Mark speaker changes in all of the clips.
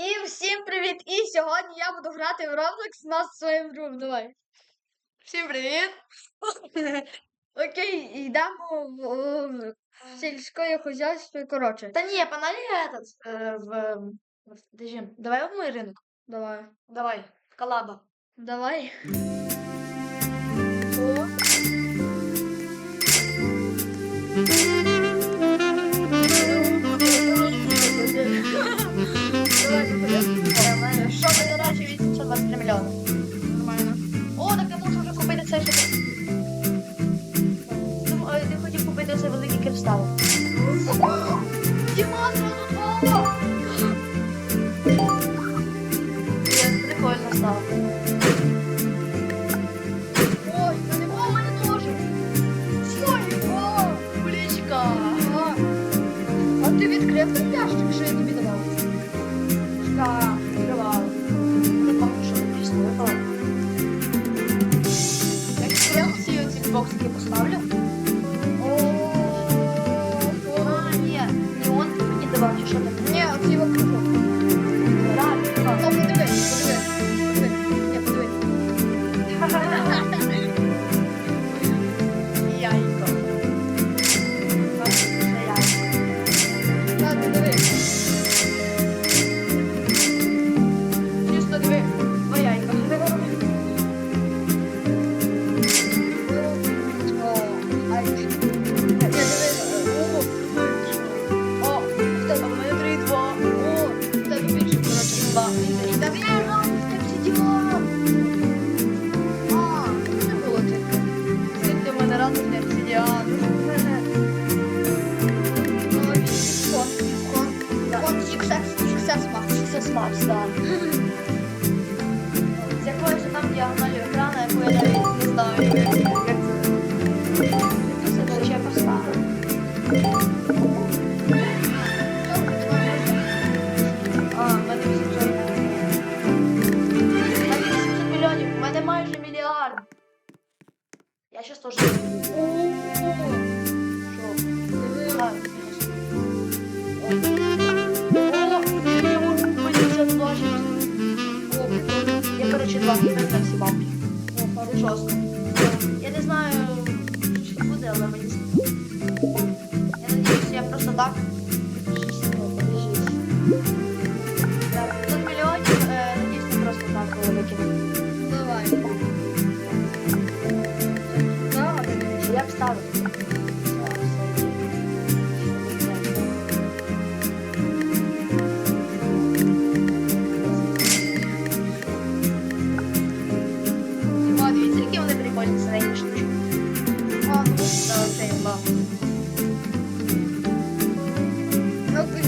Speaker 1: І всім привіт! І сьогодні я буду грати в Roblox нас своїм другом. Давай.
Speaker 2: Всім привіт!
Speaker 1: Окей, йдемо в сільське хозяйство. Коротше.
Speaker 2: Та ні, паналі е, е, в Давай в мой ринок.
Speaker 1: Давай.
Speaker 2: Давай, колаба.
Speaker 1: Давай.
Speaker 2: 3 мільйони.
Speaker 1: Нормально.
Speaker 2: О, так я можу вже купити цей ще. Ну, Ти хотів купити цей великий кристал. Діма, ну, тут голова! Прикольно стало. боксики поставлю.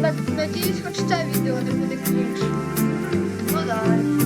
Speaker 2: Надіюсь,
Speaker 1: хоч це відео не буде крінж.
Speaker 2: Ну да.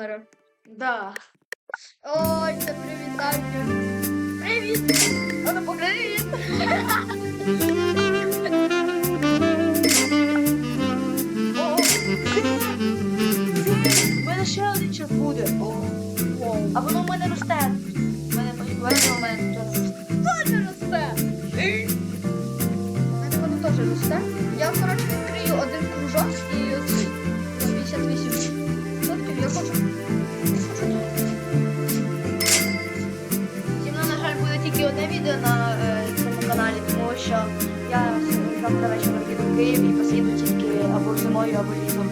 Speaker 1: Веб-камера.
Speaker 2: Да.
Speaker 1: Ой, це привітання. Привіт! А ну
Speaker 2: відео на е, цьому каналі, тому що я завтра вечором їду в Київ і посіду тільки або зимою, або літом.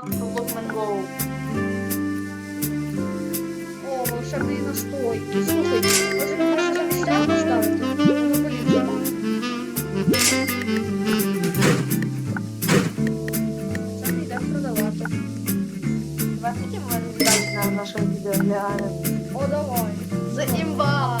Speaker 2: Колись знімав про Blockman Go.
Speaker 1: О, волшебний настойки. Слухай, може ми можемо замість цього поставити? Воно поліпше. Це не йде продавати.
Speaker 2: Давай хотім мене віддати на наше відео глянемо.
Speaker 1: О, давай.
Speaker 2: З імба!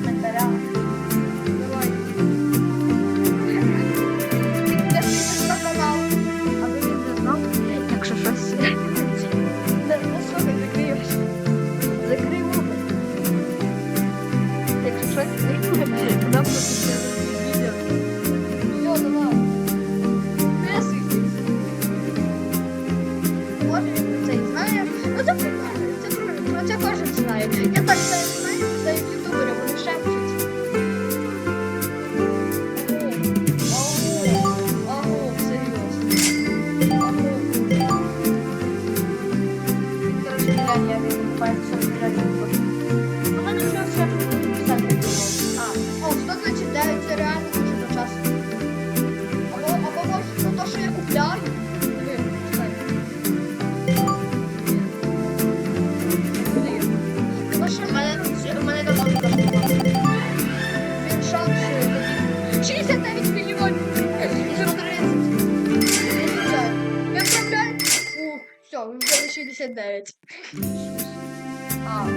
Speaker 2: перше, в мене в
Speaker 1: мене там Він шанс 69 мільйонів. Виправляю. Ух, все, він взяли 69.
Speaker 2: А.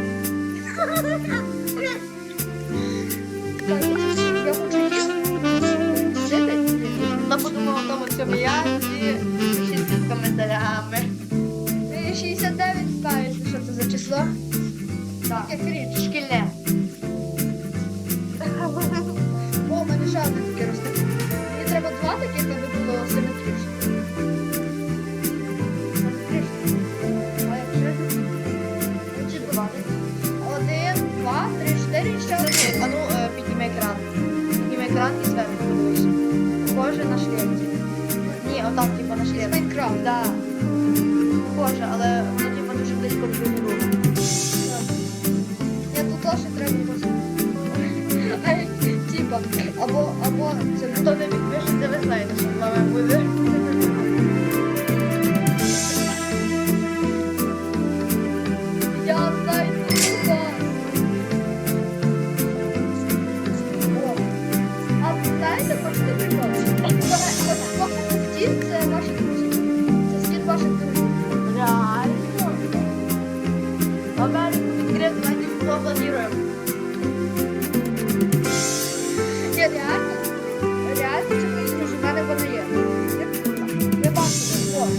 Speaker 1: Я хочу їсти.
Speaker 2: Вона подумала, я і 60 коментарями.
Speaker 1: 69 ставить, що це за число. Таке кріт,
Speaker 2: шкільне.
Speaker 1: Бо в мене таке росте. Мені треба два таких, аби було симетрично. Один, два, три, чотири, ще один.
Speaker 2: А ну, е, і зверху подивись. На шлемці. Ні, отак, типу, на шлемці.
Speaker 1: Майнкрафт.
Speaker 2: Да. Боже, але...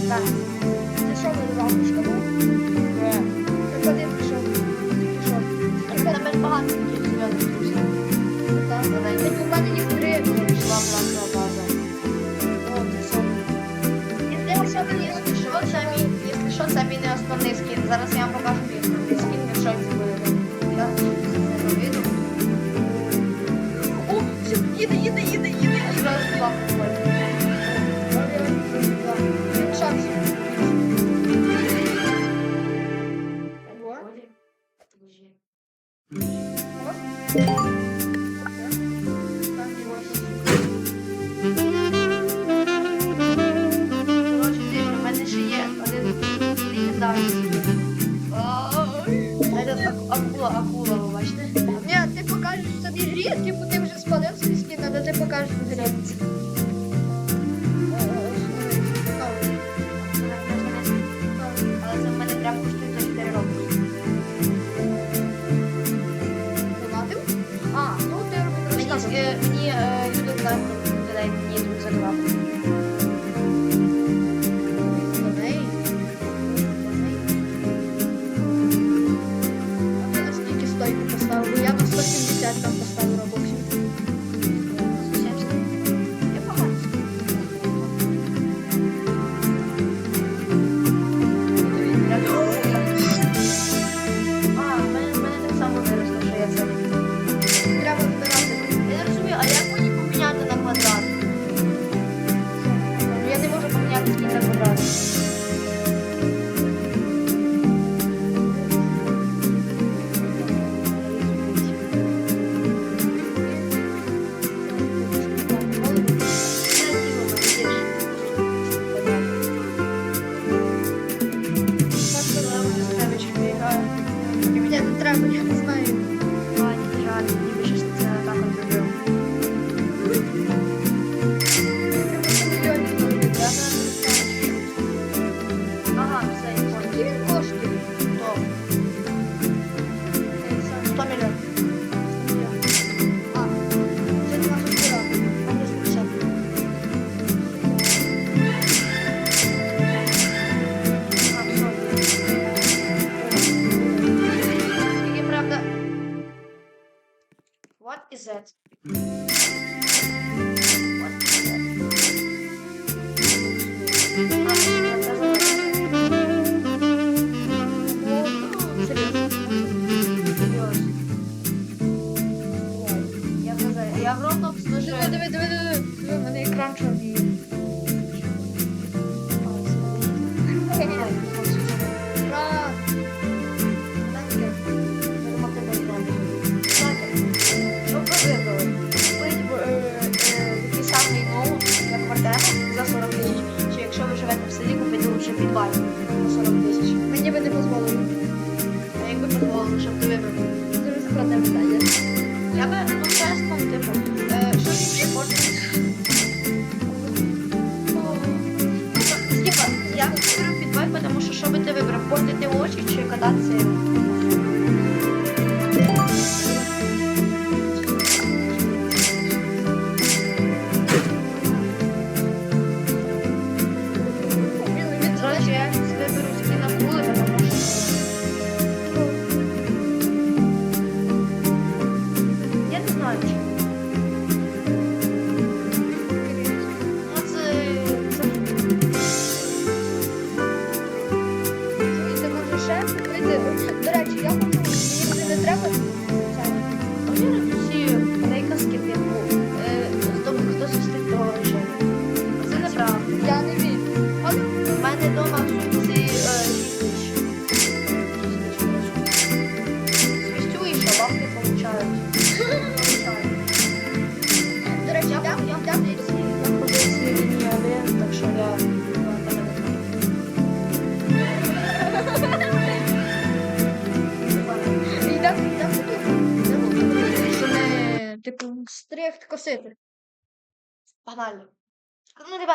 Speaker 2: 爸这上面
Speaker 1: 的老虎是个公的
Speaker 2: akula ulaştı.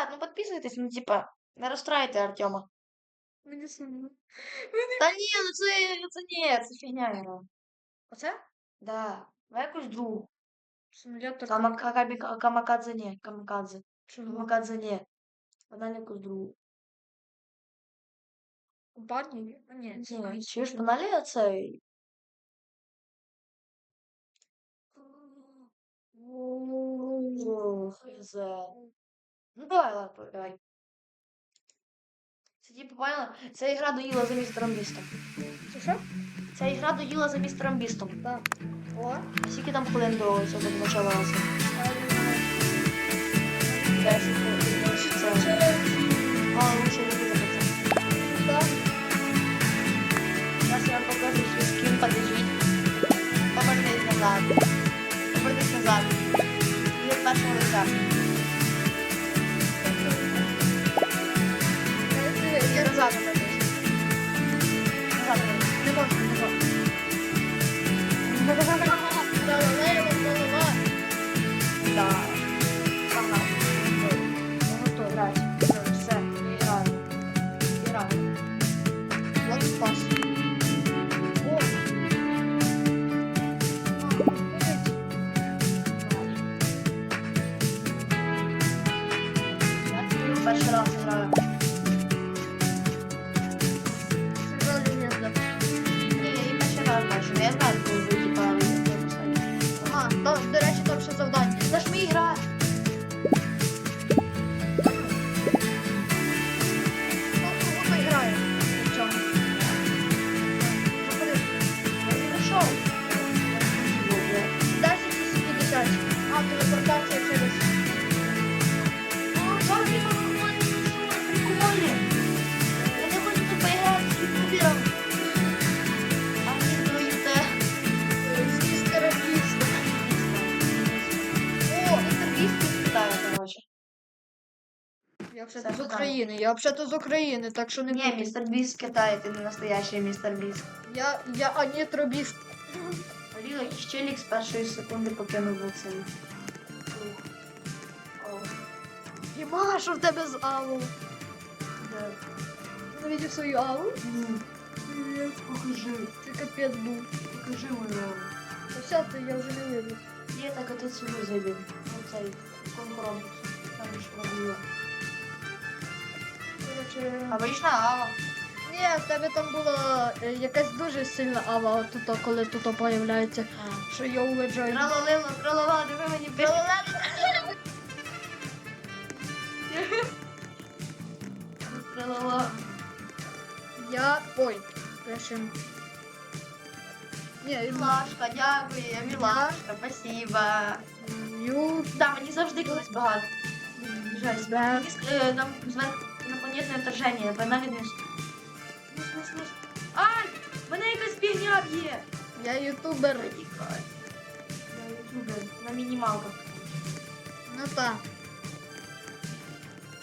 Speaker 2: ребят, ну подписывайтесь, ну типа, не розстраюйте Артема.
Speaker 1: Мені сумно.
Speaker 2: Та ні, ну це, це ні, це фігня гра.
Speaker 1: Оце?
Speaker 2: Да. Ви якусь другу.
Speaker 1: Симулятор.
Speaker 2: Кама- Какабі- Камакадзе ні, камакадзе.
Speaker 1: Чого?
Speaker 2: Камакадзе ні. Вона якусь другу.
Speaker 1: Компанії? А, ні, це
Speaker 2: Ні,
Speaker 1: не
Speaker 2: чи ж погнали оцей? Ох, хз. Ну давай, ладно, давай. Це типу, поняла? Ця ігра доїла за містером Бістом.
Speaker 1: Це що?
Speaker 2: Ця ігра доїла за містером Бістом.
Speaker 1: Так. О.
Speaker 2: Скільки там хвилин до цього почалося? Десять хвилин. А, лучше не
Speaker 1: України. Я взагалі з України, так що не
Speaker 2: Ні, містер Біст Китай, ти не настоящий містер Біст.
Speaker 1: Я, я анітробіст.
Speaker 2: Ліла якийсь челік з першої секунди покинув рух.
Speaker 1: Діма, що в тебе з
Speaker 2: де?
Speaker 1: Видів свою?
Speaker 2: Ні. Привіт, покажи.
Speaker 1: Це капець був.
Speaker 2: Покажи мою.
Speaker 1: Та все, то я вже не вижу.
Speaker 2: Є так, а ти цю зайди. Оцей конкурент. Там ж робила.
Speaker 1: Короче...
Speaker 2: Обична ава.
Speaker 1: Ні, в тебе там була е, якась дуже сильна ава, тут, коли тут появляється, що я уважаю.
Speaker 2: Тралалила, тралала, диви мені Тралала.
Speaker 1: Я. Ой, пишем. Ні,
Speaker 2: Мілашка, дякую, я мілашка, спасибо.
Speaker 1: Ю.
Speaker 2: Да, мені завжди колись багато.
Speaker 1: Да.
Speaker 2: Мені е, Там зверху інопланетне вторження. Вниз, вниз, вниз. Ай! Мене якась бігня б'є!
Speaker 1: Я ютубер.
Speaker 2: Тікай. Я ютубер на мінімалках.
Speaker 1: Ну так.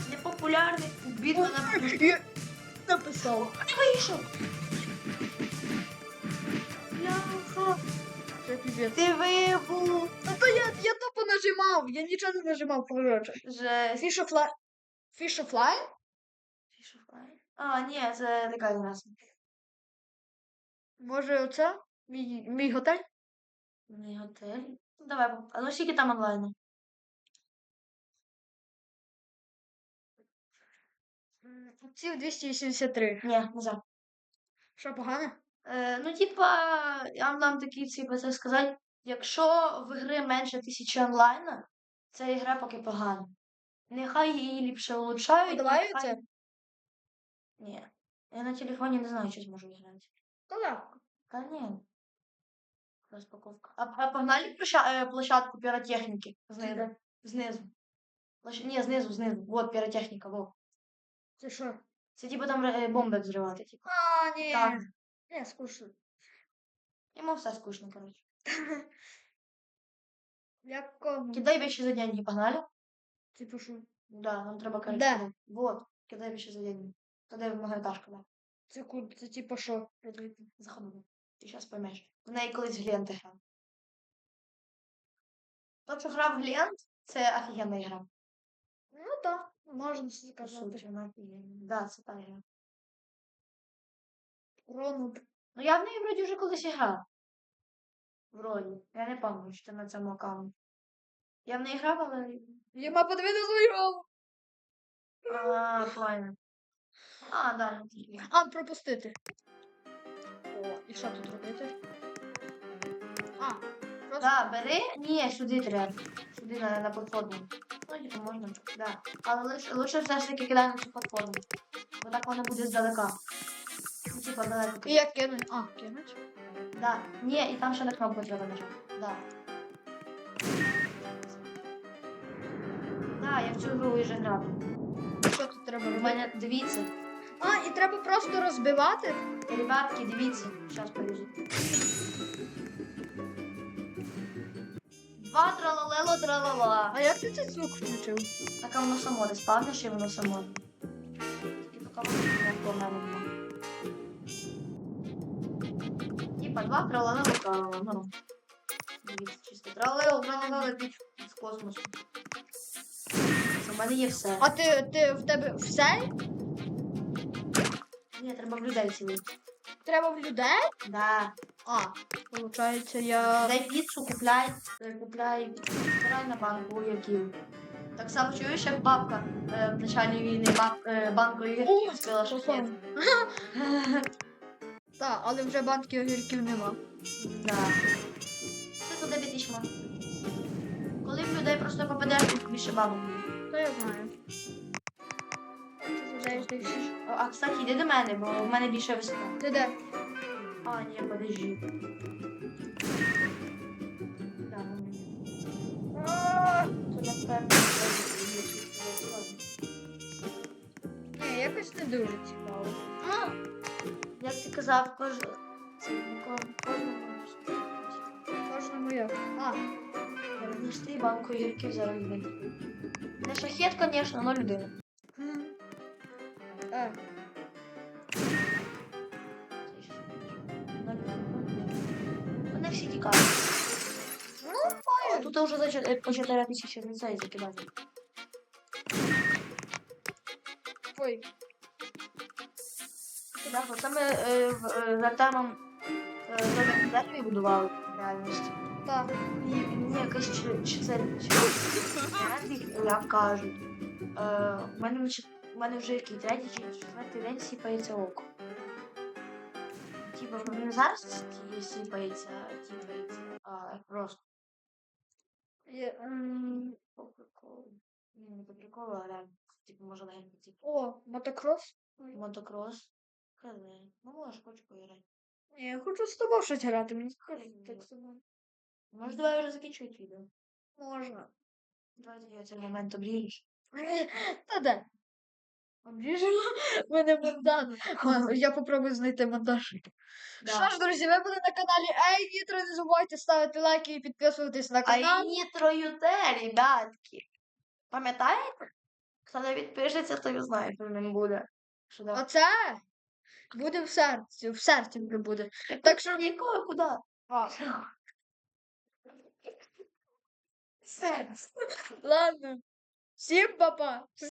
Speaker 2: Непопулярний бідно на
Speaker 1: Я написав.
Speaker 2: Ти вийшов! Бляха!
Speaker 1: Це піпець.
Speaker 2: Ти вибув!
Speaker 1: Та то я, я тупо нажимав, я нічого не нажимав, коротше.
Speaker 2: Жесть.
Speaker 1: Фішофлай. Фішофлай?
Speaker 2: А, ні, це така гра.
Speaker 1: Може, оце? Мій, мій готель?
Speaker 2: Не готель. Ну, давай, а ну скільки там онлайну?
Speaker 1: М, Ці 283.
Speaker 2: Ні, не за.
Speaker 1: Що погано?
Speaker 2: Е, ну, типа, я вам дам такий цей це сказати. Якщо в гри менше тисячі онлайна, ця ігра поки погана. Нехай її ліпше улучшають.
Speaker 1: Давай
Speaker 2: нехай-
Speaker 1: це.
Speaker 2: Ні. Я на телефоні не знаю, чи зможу грати.
Speaker 1: Та легко.
Speaker 2: Та ні. Розпаковка. А, а погнали площа- е, площадку піротехніки? Знизу. Знизу. Площ... Ні, знизу, знизу. Вот піротехніка, во.
Speaker 1: Це що?
Speaker 2: Це типу там е, бомби взривати. Типу.
Speaker 1: А, ні.
Speaker 2: Так.
Speaker 1: Не, скучно.
Speaker 2: Йому все скучно, коротше.
Speaker 1: Як кому?
Speaker 2: Кидай вещи за деньги, погнали?
Speaker 1: Типу що?
Speaker 2: Да, нам треба
Speaker 1: Де?
Speaker 2: коротше. Вот, кидай вещи за деньги. Тоді многоэтажка, да.
Speaker 1: Це куди? Це типу що?
Speaker 2: Заходи. Ти зараз поймеш. В неї колись Глент грав. Тот, що грав Глент, це офігенна гра.
Speaker 1: Ну так, можна сказати.
Speaker 2: офігенна. Да, це та гра.
Speaker 1: Рону.
Speaker 2: Ну я в неї вроді вже колись грав. Вроді. Я не пам'ятаю, що на цьому аккаунті. Я в неї грав, але.
Speaker 1: Єма подивити свою голову.
Speaker 2: А, файно. А, да.
Speaker 1: А, пропустити. О, і що тут робити? А, просто.
Speaker 2: Да, бери. Ні, сюди треба. Сюди на, на платформу. Ну, типу, можна. Да. Але лучше, лучше все ж таки кидай на цю платформу. Бо так вона буде здалека. Ну, типа, далеко.
Speaker 1: І як кинуть? А, кинуть.
Speaker 2: Да. Ні, і там ще на кнопку треба нажати. Да. Да, я в цю гру вже грав.
Speaker 1: Що тут треба
Speaker 2: У мене дивіться.
Speaker 1: А, і треба просто розбивати?
Speaker 2: Ребятки, дивіться. Зараз повезу. Два тралалело тралала.
Speaker 1: А як ти цей звук включив?
Speaker 2: Так а воно само не спавниш і воно само. Тільки поки воно не по мене. Типа два тралалело тралала. Ну. Дивіться, чисто тралалело тралала летить з космосу. У мене є все.
Speaker 1: А ти, ти в тебе все?
Speaker 2: Ні, треба в людей цілити.
Speaker 1: Треба в людей?
Speaker 2: Да.
Speaker 1: А, виходить, я.
Speaker 2: Дай піцу, купляй, е, купляй, збирай на банку яків. Так само чуєш, як бабка е, в началі війни баб, е, банку
Speaker 1: О,
Speaker 2: ігрів спила
Speaker 1: це
Speaker 2: шахет.
Speaker 1: Так, але вже банки огірків нема.
Speaker 2: Да. Це туди бітішмо. Коли в людей просто попадеш, то більше бабок.
Speaker 1: Та я знаю.
Speaker 2: О, А, кстати, йди до мене, бо в мене більше високо.
Speaker 1: Ти де?
Speaker 2: А, ні, подожди. Ну, ні. Це напевно.
Speaker 1: Ні, якось не дуже цікаво.
Speaker 2: Ну, як ти казав, кожен. Це.
Speaker 1: Кожному як. А,
Speaker 2: Нести банку гірків зараз. Не шахет, звісно, но людина.
Speaker 1: Е,
Speaker 2: людина. Вони всі тікають.
Speaker 1: Ну,
Speaker 2: А тут вже за е, по 4 тисячі ліцей закидати.
Speaker 1: ой.
Speaker 2: Так, оце ми е, в- е, з Артемом е, дереві будували в реальності.
Speaker 1: Так.
Speaker 2: І мені якась чи, чи це чи як кажуть. Е, у мене вже у мене вже який третій чи четвертий день сіпається око. Типа ну, не зараз сіпається, тіпається, а просто по приколу. Не по приколу, а реально. Типу, може легенько, типу,
Speaker 1: О, мотокрос.
Speaker 2: мотокрос. Хз. Ну, можеш, хочу поіграти.
Speaker 1: Я хочу з тобою щось грати, мені скажи, так з тобою.
Speaker 2: Може, давай вже закінчувати відео.
Speaker 1: Можна.
Speaker 2: Давай тоді цей момент обріжеш.
Speaker 1: Та де? Обріжемо. Мене Богдан. Я попробую знайти монтаж. Що ж, друзі, ви були на каналі Ей Нітро. Не забувайте ставити лайки і підписуватись на канал.
Speaker 2: і Нітро Юте, ребятки. Пам'ятаєте? Хто не відпишеться, то знає, що ним буде. Що да.
Speaker 1: Оце буде в серці. В серці вже буде.
Speaker 2: Так що нікого куди?
Speaker 1: А,
Speaker 2: Серце.
Speaker 1: ладно. Всім па-па.